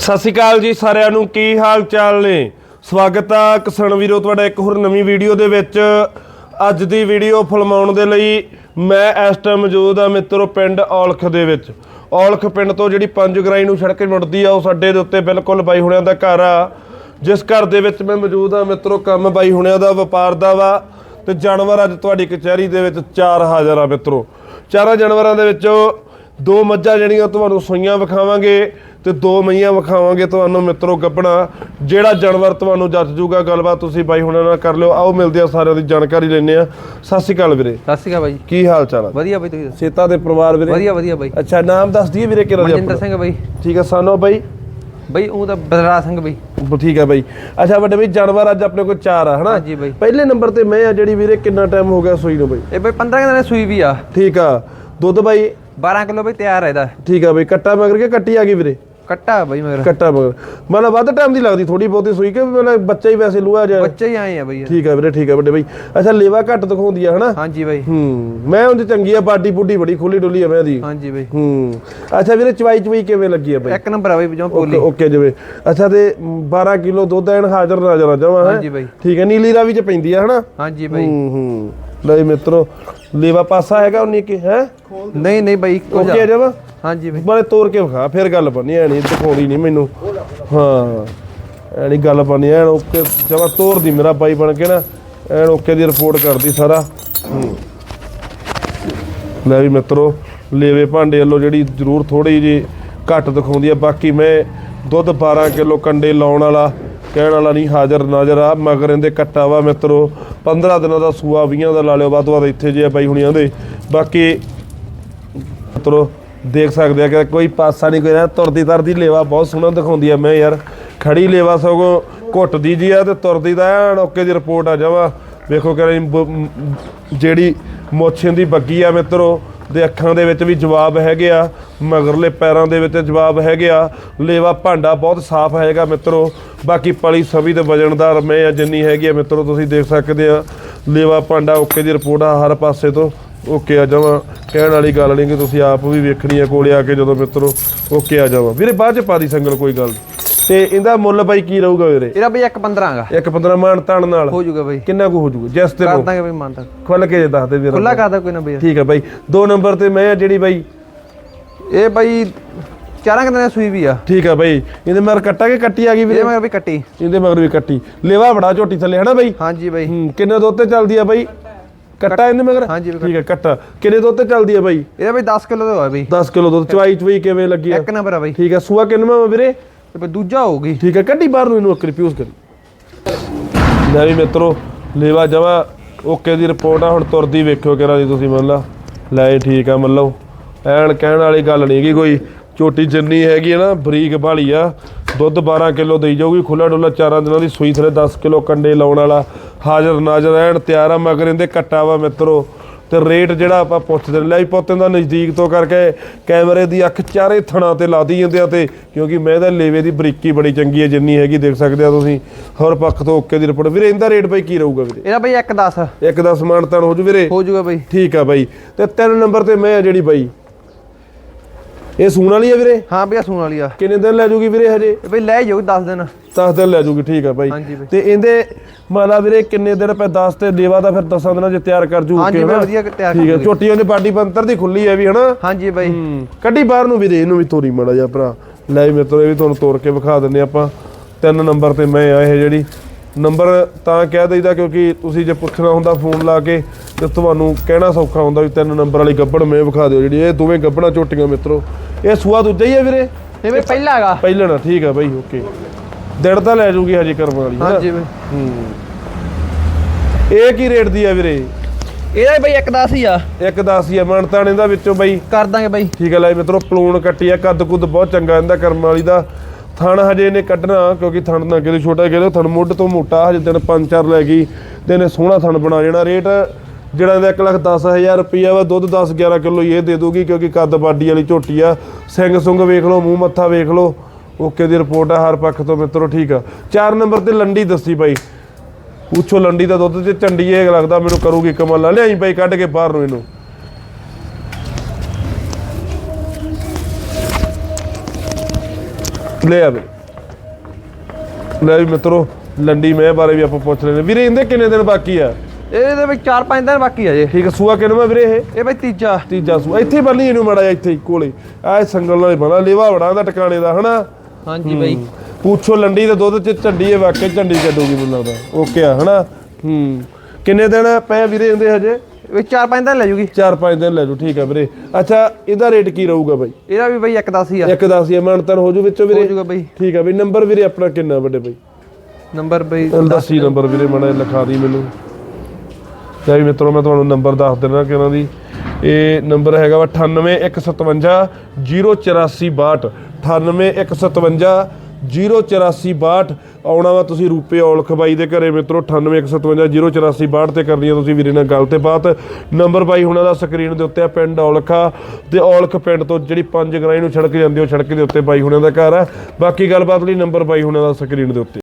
ਸਤਿ ਸ਼੍ਰੀ ਅਕਾਲ ਜੀ ਸਾਰਿਆਂ ਨੂੰ, ਕੀ ਹਾਲ ਚਾਲ ਨੇ? ਸਵਾਗਤ ਆ ਕਿਸਾਨ ਵੀਰੋ, ਤੁਹਾਡਾ ਇੱਕ ਹੋਰ ਨਵੀਂ ਵੀਡੀਓ ਦੇ ਵਿੱਚ। ਅੱਜ ਦੀ ਵੀਡੀਓ ਫਿਲਮਾਉਣ ਦੇ ਲਈ ਮੈਂ ਇਸ ਟਾਈਮ ਮੌਜੂਦ ਆ ਮਿੱਤਰੋ, ਪਿੰਡ ਔਲਖ ਦੇ ਵਿੱਚ। ਔਲਖ ਪਿੰਡ ਤੋਂ ਜਿਹੜੀ ਪੰਜ ਗਰਾਈ ਨੂੰ ਸੜਕ ਮੁੜਦੀ ਆ, ਉਹ ਅੱਡੇ ਦੇ ਉੱਤੇ ਬਿਲਕੁਲ ਬਾਈ ਹੁਣਿਆਂ ਦਾ ਘਰ ਆ। ਜਿਸ ਘਰ ਦੇ ਵਿੱਚ ਮੈਂ ਮੌਜੂਦ ਆ ਮਿੱਤਰੋ, ਕੰਮ ਬਾਈ ਹੁਣਿਆਂ ਦਾ, ਵਪਾਰ ਦਾ ਵਾ। ਤੇ ਜਾਨਵਰ ਅੱਜ ਤੁਹਾਡੀ ਕਚਹਿਰੀ ਦੇ ਵਿੱਚ ਚਾਰ ਹਾਜ਼ਰ ਆ ਮਿੱਤਰੋ। ਚਾਰਾਂ ਜਾਨਵਰਾਂ ਦੇ ਵਿੱਚੋਂ ਦੋ ਮੱਝਾਂ ਜਿਹੜੀਆਂ ਤੁਹਾਨੂੰ ਸੂਈਆਂ ਵਿਖਾਵਾਂਗੇ। ਤੇ ਦੋ ਮਈਆਂ ਵਿਖਾਵਾਂਗੇ ਤੁਹਾਨੂੰ ਮਿੱਤਰੋ ਗੱਬਣਾ ਜਿਹੜਾ ਜਾਨਵਰ ਤੁਹਾਨੂੰ ਜੱਜ ਜੂਗਾ ਗੱਲਬਾਤ ਤੁਸੀਂ ਬਾਈ ਹੁਣਾਂ ਨਾਲ ਕਰ ਲਿਓ। ਆਓ ਮਿਲਦੇ ਆ ਸਾਰਿਆਂ ਦੀ ਜਾਣਕਾਰੀ ਲੈਣੇ ਆ ਸਤਿ ਸ਼੍ਰੀ ਅਕਾਲ ਵੀਰੇ। ਸਤਿ ਸ਼੍ਰੀ ਅਕਾਲ ਬਾਈ। ਕੀ ਹਾਲ ਚਾਲ ਆ? ਵਧੀਆ ਬਾਈ ਤੁਸੀਂ ਦੱਸੋ? ਸੇਤਾ ਦੇ ਪਰਿਵਾਰ ਵੀਰੇ? ਵਧੀਆ ਵਧੀਆ ਬਾਈ। ਅੱਛਾ ਨਾਮ ਦੱਸ ਦਈਏ ਵੀਰੇ ਕਿਹੜਾ ਮਨਜਿੰਦਰ ਸਿੰਘ ਬਾਈ। ਠੀਕ ਆ ਸਾਨੋ ਬਾਈ? ਬਾਈ ਉਹ ਤਾਂ ਬਦਰਾ ਸਿੰਘ ਬਾਈ। ਠੀਕ ਆ ਬਾਈ। ਅੱਛਾ ਵੱਡੇ ਬਾਈ ਜਾਨਵਰ ਅੱਜ ਆਪਣੇ ਕੋਲ ਚਾਰ ਆ ਹਨਾ? ਹਾਂਜੀ ਬਾਈ। ਪਹਿਲੇ ਨੰਬਰ ਤੇ ਮੈਂ ਆ ਜਿਹੜੀ ਵੀਰੇ ਕਿੰਨਾ ਟਾਈਮ ਹੋ ਗਿਆ ਸੂਈ ਨੂੰ ਬਾਈ? ਇਹ ਬਾਈ 15 ਦਿਨਾਂ ਸੂਈ ਵੀ ਆ। ਠੀਕ ਆ। ਦੁੱਧ ਬਾਈ? 12 ਕਿਲੋ ਬਾਈ ਤਿਆਰ ਹੈ ਇਹਦਾ। ਠੀਕ ਆ ਬਾਈ ਕੱਟਾ ਮਗਰ ਕੇ ਕੱਟੀ ਆ ਗਈ ਵੀਰੇ? ਕੱਟਾ ਬਾਈ ਮਗਰ ਕੱਟਾ ਮਗਰ ਮਤਲਬ ਵੱਧ ਟਾਈਮ ਦੀ ਲੱਗਦੀ ਥੋੜੀ ਬਹੁਤੀ ਸੂਈ ਕਿ ਮਤਲਬ ਬੱਚਾ ਹੀ ਵੈਸੇ ਲੂਆ ਜਾ ਬੱਚੇ ਹੀ ਆਏ ਆ ਬਾਈ। ਠੀਕ ਆ ਵੀਰੇ ਠੀਕ ਆ ਵੱਡੇ ਬਾਈ। ਅੱਛਾ ਲੇਵਾ ਘੱਟ ਦਿਖਾਉਂਦੀ ਆ ਹਨਾ? ਹਾਂਜੀ ਬਾਈ। ਹੂੰ ਮੈਂ ਉਂਝ ਚੰਗੀ ਆ ਪਾਰਟੀ ਪੁੱਡੀ ਬੜੀ ਖੁੱਲੀ ਡੁੱਲੀ ਆ ਮੈਂ ਦੀ ਹਾਂਜੀ ਬਾਈ। ਹੂੰ। ਅੱਛਾ ਵੀਰੇ ਚਵਾਈ ਚਵਾਈ ਕਿਵੇਂ ਲੱਗੀ ਆ ਬਾਈ? ਇੱਕ ਨੰਬਰ ਆ ਬਾਈ ਜੋ ਓਕੇ ਪੋਲੀ। ਓਕੇ ਜਿਵੇਂ। ਅੱਛਾ ਤੇ 12 ਕਿਲੋ ਦੁੱਧ ਐਨ ਹਾਜ਼ਰ ਨਾਜ਼ਰ ਆ ਜਾਵਾਂ ਹੈ? ਹਾਂਜੀ ਬਾਈ। ਠੀਕ ਹੈ ਨੀਲੀ ਰਾਵੀ ਚ ਪੈਂਦੀ ਆ ਹਨਾ? ਹਾਂਜੀ ਬਾਈ। ਹੂੰ ਹੂੰ। ਲੈ ਮਿੱਤਰੋ ਲੇਵਾ ਪਾਸਾ ਹੈਗਾ ਉਨੀ ਕਿ ਹੈ? ਨਹੀਂ ਨਹੀਂ ਬਾਈ ਇੱਕੋ ਓਕੇ ਜਿਹਾ ਜਾਵਾ? ਹਾਂਜੀ ਬਾਈ। ਬਾਰੇ ਤੋੜ ਕੇ ਵਿਖਾ ਫਿਰ ਗੱਲ ਬਣੀ ਐ ਨਹੀਂ ਦਿਖਾਉਂਦੀ ਨਹੀਂ ਮੈਨੂੰ। ਹਾਂ ਐ ਨਹੀਂ ਗੱਲ ਬਣੀ ਐਨ ਓਕੇ ਜਮਾ ਤੋੜਦੀ ਮੇਰਾ ਬਾਈ ਬਣ ਕੇ ਨਾ ਐਨ ਓਕੇ ਦੀ ਰਿਪੋਰਟ ਕਰਦੀ ਸਾਰਾ। ਲੈ ਵੀ ਮਿੱਤਰੋ ਲੇਵੇ ਭਾਂਡੇ ਵੱਲੋਂ ਜਿਹੜੀ ਜ਼ਰੂਰ ਥੋੜੀ ਜੀ ਘੱਟ ਦਿਖਾਉਂਦੀ ਆ ਬਾਕੀ ਮੈਂ ਦੁੱਧ 12 ਕਿਲੋ ਕੰਡੇ ਲਾਉਣ ਵਾਲਾ ਕਹਿਣ ਵਾਲਾ ਨਹੀਂ, ਹਾਜ਼ਰ ਨਾਜ਼ਰ ਆ। ਮਗਰ ਇਹਦੇ ਕੱਟਾ ਵਾ ਮਿੱਤਰੋ 15 ਦਿਨਾਂ ਦਾ ਸੂਆ 20 ਦਾ ਲਾ ਲਿਓ, ਵੱਧ ਤੋਂ ਵੱਧ ਇੱਥੇ ਜੇ ਬਾਈ ਹੁਣੀਆਂ ਦੇ। ਬਾਕੀ ਮਿੱਤਰੋ, ਦੇਖ ਸਕਦੇ ਆ ਕਿ ਕੋਈ ਪਾਸਾ ਨਹੀਂ, ਕੋਈ ਨਾ, ਤੁਰਦੀ ਤਰਦੀ ਲੇਵਾ ਬਹੁਤ ਸੋਹਣਾ ਦਿਖਾਉਂਦੀ ਆ ਮੈਂ ਯਾਰ। ਖੜੀ ਲੇਵਾ ਸਗੋਂ ਘੁੱਟਦੀ ਜੀ ਆ ਤੇ ਤੁਰਦੀ ਦਾ ਐਨ ਓਕੇ ਦੀ ਰਿਪੋਰਟ ਆ ਜਾਵਾ। ਵੇਖੋ ਕਿ ਜਿਹੜੀ ਮੋਛਿਆਂ ਦੀ ਬੱਗੀ ਆ ਮਿੱਤਰੋ। ਦੇ ਅੱਖਾਂ ਦੇ ਵਿੱਚ ਵੀ ਜਵਾਬ ਹੈਗੇ ਆ, ਮਗਰਲੇ ਪੈਰਾਂ ਦੇ ਵਿੱਚ ਜਵਾਬ ਹੈਗੇ ਆ। ਲੇਵਾ ਭਾਂਡਾ ਬਹੁਤ ਸਾਫ਼ ਹੈਗਾ ਮਿੱਤਰੋ। ਬਾਕੀ ਪਲੀ ਸਭੀ ਵਜਣ ਦਾ ਮੈਂ ਆ, ਜਿੰਨੀ ਹੈਗੀ ਆ ਮਿੱਤਰੋ, ਤੁਸੀਂ ਦੇਖ ਸਕਦੇ ਆ। ਲੇਵਾ ਭਾਂਡਾ ਓਕੇ ਦੀ ਰਿਪੋਰਟ ਆ, ਹਰ ਪਾਸੇ ਤੋਂ ਓਕੇ ਆ ਜਾਵਾਂ। ਕਹਿਣ ਵਾਲੀ ਗੱਲ ਨਹੀਂ ਕਿ ਤੁਸੀਂ ਆਪ ਵੀ ਵੇਖਣੀ ਆ, ਕੋਲੇ ਆ ਕੇ ਜਦੋਂ ਮਿੱਤਰੋ ਓਕੇ ਆ ਜਾਵਾਂ। ਵੀਰੇ ਬਾਅਦ ਚ ਪਾ ਦੀ ਸੰਗਲ, ਕੋਈ ਗੱਲ ਨੀ। ਤੇ ਇਹਦਾ ਮੁੱਲ ਬਾਈ ਕੀ ਰਹੂਗਾ ਵੀਰੇ? ਇਹਦਾ ਬਾਈ ਇੱਕ 15 ਆਗਾ ਇੱਕ 15 ਮਾਨ ਤਾਣ ਨਾਲ। ਹੋ ਜਾਊਗਾ ਬਾਈ। ਕਿੰਨਾ ਕੁ ਹੋ ਜਾਊਗਾ ਜਿਸ ਤੇ ਕਰ ਦਾਂਗੇ ਬਾਈ ਮੰਨ ਤੱਕ ਖੁੱਲ ਕੇ ਦੱਸ ਦੇ ਵੀਰ ਖੁੱਲਾ ਕਰਦਾ ਕੋਈ ਨਾ ਬਾਈ। ਠੀਕ ਹੈ ਬਾਈ। ਦੋ ਨੰਬਰ ਤੇ ਮੈਂ ਆ ਜਿਹੜੀ ਬਾਈ। ਇਹ ਬਾਈ ਚਾਰਾਂ ਕਿੰਨੇ ਸੂਈ ਵੀ ਆ। ਠੀਕ ਹੈ ਬਾਈ। ਇਹਦੇ ਮਗਰ ਕੱਟਾ ਕੇ ਕੱਟੀ ਆ ਗਈ ਵੀਰੇ? ਇਹ ਮੈਂ ਵੀ ਕੱਟੀ। ਇਹਦੇ ਮਗਰ ਵੀ ਕੱਟੀ। ਲੇਵਾ ਬੜਾ ਝੋਟੀ ਥੱਲੇ ਹਨਾ ਬਾਈ? ਹਾਂਜੀ ਬਾਈ। ਕਿੰਨੇ ਦੁੱਧ ਤੇ ਚੱਲਦੀ ਆ ਬਾਈ? ਕੱਟਾ ਇਹਦੇ ਮਗਰ? ਹਾਂਜੀ ਠੀਕ ਹੈ ਕੱਟਾ। ਕਿੰਨੇ ਦੁੱਧ ਤੇ ਚੱਲਦੀ ਆ ਬਾਈ? ਇਹਦਾ ਬਾਈ 10 ਕਿਲੋ ਦਾ ਹੋਇਆ ਬਾਈ। 10 ਕਿਲੋ ਦੁੱਧ ਚਵਾਈ ਚਵਾਈ ਕਿਵੇਂ ਲੱਗੀ ਆ? ਇੱਕ ਨੰਬਰ ਆ ਬਾਈ। ਠੀਕ ਹੈ ਸੂਆ ਕਿੰਨਵਾਂ ਵੀਰੇ? ਤੇ ਬਾਈ ਦੂਜਾ ਹੋਊਗੀ ਠੀਕ ਹੈ, ਕੱਢੀ ਬਾਹਰ ਨੂੰ ਇਹਨੂੰ ਇੱਕ ਰਿਪਿਊਜ਼ ਕਰੀ। ਲੈ ਵੀ ਮਿੱਤਰੋ, ਲੇਵਾ ਜਮਾ ਓਕੇ ਦੀ ਰਿਪੋਰਟ ਆ, ਹੁਣ ਤੁਰਦੀ ਵੇਖਿਓ ਕਿਹੜਾ ਜੀ ਤੁਸੀਂ ਮੰਨ ਲਾ। ਲੈ ਠੀਕ ਆ ਮੰਨ ਲਓ ਐਨ ਕਹਿਣ ਵਾਲੀ ਗੱਲ ਨਹੀਂ ਕਿ ਕੋਈ, ਝੋਟੀ ਜਿੰਨੀ ਹੈਗੀ ਹੈ ਨਾ, ਬਰੀਕ ਬਾਲੀ ਆ। ਦੁੱਧ 12 ਕਿਲੋ ਦੇਈ ਜਾਊਗੀ ਖੁੱਲਾ ਡੁੱਲਾ ਚਾਰਾਂ ਦਿਨਾਂ ਦੀ ਸੂਈ ਥਲੇ 10 ਕਿਲੋ ਕੰਡੇ ਲਾਉਣ ਵਾਲਾ। ਹਾਜ਼ਰ ਨਾਜ਼ਰ ਐਨ ਤਿਆਰ ਆ, ਮਗਰ ਇਹਦੇ ਕੱਟਾ ਵਾ ਮਿੱਤਰੋ। ਤੇ ਰੇਟ ਜਿਹੜਾ ਆਪਾਂ ਪੁੱਛਦੇ ਲੈ ਪੁੱਤਾਂ ਦਾ ਨਜ਼ਦੀਕ ਤੋਂ ਕਰਕੇ ਕੈਮਰੇ ਦੀ ਅੱਖ ਚਾਰੇ ਥਣਾ ਤੇ ਲਾਦੀ ਜਾਂਦੇ ਆ ਤੇ ਕਿਉਂਕਿ ਮੈਂ ਇਹਦਾ ਲੇਵੇ ਦੀ ਬਰੀਕੀ ਬੜੀ ਚੰਗੀ ਹੈ ਜਿੰਨੀ ਹੈਗੀ ਦੇਖ ਸਕਦੇ ਆ ਤੁਸੀਂ। ਹਰ ਪੱਖ ਤੋਂ ਓਕੇ ਦੀ ਰਿਪੋਰਟ। ਵੀਰੇ ਇਹਦਾ ਰੇਟ ਬਾਈ ਕੀ ਰਹੂਗਾ ਵੀਰੇ? ਇਹਦਾ ਬਾਈ ਇੱਕ 10 ਇੱਕ ਦਾ ਸਮਾਨ ਤਾਂ ਹੋ ਜੂ ਵੀਰੇ? ਹੋ ਜਾਊਗਾ ਬਾਈ। ਠੀਕ ਆ ਬਾਈ। ਤੇ ਤਿੰਨ ਨੰਬਰ ਤੇ ਮੈਂ ਆ ਜਿਹੜੀ ਬਾਈ ਇਹ ਸੂਣ ਵਾਲੀ ਆ ਵੀਰੇ? ਹਾਂ ਬਈ ਸੂਣ ਵਾਲੀ ਆ। ਕਿੰਨੇ ਦਿਨ ਲੈ ਜੂਗੀ ਵੀਰੇ ਹਜੇ? ਬਈ ਲੈ ਜਾਊ 10 ਦਿਨ। 10 ਦਿਨ ਲੈ ਜੂਗੀ ਠੀਕ ਆ ਹਾਂਜੀ ਬਾਈ। ਤੇ ਇਹਦੇ ਮਾਲਾ ਵੀਰੇ ਕਿੰਨੇ ਦਿਨ ਪੈ 10 ਤੇ ਲੇਵਾ ਦਾ ਫਿਰ 10 ਦਿਨਾਂ ਚ ਤਿਆਰ ਕਰ ਜੂ ਹਾਂਜੀ ਬਾਈ? ਵਧੀਆ ਤਿਆਰ ਠੀਕ ਹੈ ਕਰ ਝੋਟੀ ਉਹਦੇ ਬਾਡੀ ਬੰਤਰ ਦੀ ਖੁੱਲੀ ਹੈ ਵੀ ਹਨਾ? ਹਾਂਜੀ ਬਾਈ। ਹੂੰ ਕੱਢੀ ਬਾਹਰ ਨੂੰ ਵੀਰੇ ਇਹਨੂੰ ਵੀ ਤੋਰੀ ਮਾੜਾ ਜਿਹਾ ਭਰਾ। ਲੈ ਵੀ ਮਿੱਤਰੋ ਇਹ ਵੀ ਤੁਹਾਨੂੰ ਤੋੜ ਕੇ ਵਿਖਾ ਦਿੰਦੇ ਆਪਾਂ। ਤਿੰਨ ਨੰਬਰ ਤੇ ਮੈਂ ਆ ਇਹ ਜਿਹੜੀ। ਨੰਬਰ ਤਾਂ ਕਹਿ ਦਈਦਾ ਕਿਉਂਕਿ ਤੁਸੀਂ ਜੇ ਪੁੱਛਣਾ ਹੁੰਦਾ ਫੋਨ ਲਾ ਕੇ ਤੇ ਤੁਹਾਨੂੰ ਕਹਿਣਾ ਸੌਖਾ ਹੁੰਦਾ ਵੀ ਤਿੰਨ ਨੰਬਰ ਵਾਲੀ ਗੱਬੜ ਮੈਂ ਵਿਖਾ ਦਿਓ ਜਿਹੜੀ। ਇਹ ਦੋਵੇਂ ਗੱਬੜਾਂ ਝੋਟੀਆਂ ਮਿੱਤਰੋ। ਇਹ ਸੂਆ ਦੂਜਾ ਹੀ ਹੈ ਵੀਰੇ? ਇਹ ਬਈ ਪਹਿਲਾ ਹੈਗਾ। ਪਹਿਲਣਾ ਠੀਕ ਆ ਬਾਈ ਓਕੇ। ਦਿੜ ਤਾਂ ਲੈ ਜੂਗੀ ਹਜੇ ਕਰਮ ਵਾਲੀ? ਹਾਂਜੀ ਬਾਈ। ਹੂੰ। ਇਹ ਕੀ ਰੇਟ ਦੀ ਆ ਵੀਰੇ? ਇਹਦਾ ਬਈ ਇੱਕ 10 ਹੀ ਆ। ਇੱਕ 10 ਹੀ ਆ ਮਾਨਤਾਨ ਇਹਦਾ ਵਿੱਚੋਂ ਬਾਈ। ਕਰ ਦਾਂਗੇ ਬਾਈ। ਠੀਕ ਹੈ ਲੈ ਮਿੱਤਰੋ ਪਲੂਣ ਕੱਟੀ ਆ ਕੱਦ ਕੁੱਦ ਬਹੁਤ ਚੰਗਾ ਇਹਦਾ ਕਰਮ ਵਾਲੀ ਦਾ। ਥਣ ਹਜੇ ਇਹਨੇ ਕੱਢਣਾ ਕਿਉਂਕਿ ਥਣ ਨਾ ਕਿਤੇ ਛੋਟਾ ਕਿਤੇ ਥਣ ਮੁੱਢ ਤੋਂ ਮੋਟਾ ਹਜੇ ਦਿਨ ਪੰਜ ਚਾਰ ਲੈ ਗਈ ਤੇ ਇਹਨੇ ਸੋਹਣਾ ਥਣ ਬਣਾ ਜਾਣਾ ਰੇਟ ਜਿਹੜਾ ਇਹਦਾ 1 ਲੱਖ 10000 ਰੁਪਈਆ ਵਾ ਦੁੱਧ 10 11 ਕਿਲੋ ਇਹ ਦੇ ਦੂਗੀ ਕਿਉਂਕਿ ਕੱਦ ਬਾਡੀ ਵਾਲੀ ਝੋਟੀ ਆ। ਸਿੰਘ ਸੁੰਗ ਵੇਖ ਲਓ ਮੂੰਹ ਮੱਥਾ ਵੇਖ ਲਓ। ਓਕੇ ਦੀ ਰਿਪੋਰਟ ਆ ਹਰ ਪੱਖ ਤੋਂ ਮਿੱਤਰੋ ਠੀਕ ਆ। ਚਾਰ ਨੰਬਰ ਤੇ ਲੰਡੀ ਦੱਸੀ ਬਾਈ। ਪੁੱਛੋ ਲੰਡੀ ਦਾ ਦੁੱਧ ਤੇ ਚੰਡੀ ਇਹ ਲੱਗਦਾ ਮੈਨੂੰ ਕਰੂਗੀ ਕਮਾਲ ਲਿਆਈ ਬਾਈ ਕੱਢ ਕੇ ਬਾਹਰ ਨੂੰ ਇਹਨੂੰ। ਲੈ ਆ ਵੀਰੇ ਲੈ ਵੀ ਮਿੱਤਰੋ ਲੰਡੀ ਮੈਂ ਬਾਰੇ ਵੀ ਆਪਾਂ ਪੁੱਛ ਲੈਣੇ ਵੀਰੇ ਇਹਦੇ ਕਿੰਨੇ ਦਿਨ ਬਾਕੀ ਆ? ਇਹਦੇ ਵਿੱਚ 4-5 ਦਿਨ ਬਾਕੀ ਆ ਜੇ। ਠੀਕ ਆ ਸੂਆ ਕਿੰਨਵਾਂ ਵੀਰੇ ਇਹ? ਇਹ ਬਈ ਤੀਜਾ। ਤੀਜਾ ਸੂਆ। ਇੱਥੇ ਬੰਨੀ ਇਹਨੂੰ ਮੜਾ ਇੱਥੇ ਹੀ ਕੋਲੇ। ਆ ਸੰਗਲ ਨਾਲ ਹੀ ਬਣਾ ਲੇਵਾ ਬੜਾ ਦਾ ਟਿਕਾਣੇ ਦਾ ਹਨਾ? ਹਾਂਜੀ ਬਈ। ਪੁੱਛੋ ਲੰਡੀ ਦੇ ਦੁੱਧ ਚ ਝੰਡੀ ਹੈ ਵਾਕਿਆ ਝੰਡੀ ਕੱਢੂਗੀ ਮੈਨੂੰ ਲੱਗਦਾ। ਓਕੇ ਆ ਹਨਾ? ਹੂੰ। ਕਿੰਨੇ ਦਿਨ ਪਏ ਵੀਰੇ ਇਹਦੇ ਹਜੇ? ਵਿੱਚ 4-5 ਦਿਨ ਲੈ ਜੂਗੀ। 4-5 ਦਿਨ ਲੈ ਜੂ ਠੀਕ ਆ ਵੀਰੇ। ਅੱਛਾ ਇਹਦਾ ਰੇਟ ਕੀ ਰਹੂਗਾ ਬਾਈ? ਇਹਦਾ ਵੀ ਬਈ 1.10 ਹੀ ਆ। ਇੱਕ ਦਸ ਹੀ ਮਾਨਤਨ ਹੋ ਜੂ ਵਿੱਚੋਂ ਹੋ ਵੀਰੇ? ਜੂਗਾ ਬਈ। ਠੀਕ ਆ ਬਈ ਨੰਬਰ ਵੀਰੇ ਆਪਣਾ ਕਿੰਨਾ ਵੱਡੇ ਬਾਈ? ਨੰਬਰ ਬਈ ਦੱਸੀ ਨੰਬਰ ਵੀਰੇ ਜਿਹਾ ਲਿਖਾ ਦੀ ਮੈਨੂੰ। ਲੈ ਵੀ ਮਿੱਤਰੋ ਮੈਂ ਤੁਹਾਨੂੰ ਨੰਬਰ ਦੱਸ ਦਿੰਦਾ ਕਿ ਇਹਨਾਂ ਦੀ। ਇਹ ਨੰਬਰ ਹੈਗਾ ਵਾ 98157 08462 98157 08462 ਆਉਣਾ ਵਾ ਤੁਸੀਂ ਰੂਪੇ ਔਲਖ ਬਾਈ ਦੇ ਘਰੇ ਮਿੱਤਰੋ 98157 08462 ਤੇ ਕਰਨੀ ਆ ਤੁਸੀਂ ਵੀਰੇ ਨਾਲ ਗੱਲ ਤੇ ਬਾਤ ਨੰਬਰ ਬਾਈ ਹੁਣਾਂ ਦਾ ਸਕਰੀਨ ਦੇ ਉੱਤੇ ਆ ਪਿੰਡ ਔਲਖਾ ਤੇ ਔਲਖ ਪਿੰਡ ਤੋਂ ਜਿਹੜੀ ਪੰਜ ਗਰਾਈ ਨੂੰ ਛੜਕ ਜਾਂਦੀ ਉਹ ਸੜਕ ਦੇ ਉੱਤੇ ਬਾਈ ਹੁਣਾਂ ਦਾ ਘਰ ਆ ਬਾਕੀ ਗੱਲਬਾਤ ਲਈ ਨੰਬਰ ਬਾਈ ਹੁਣਾਂ ਦਾ ਸਕਰੀਨ ਦੇ ਉੱਤੇ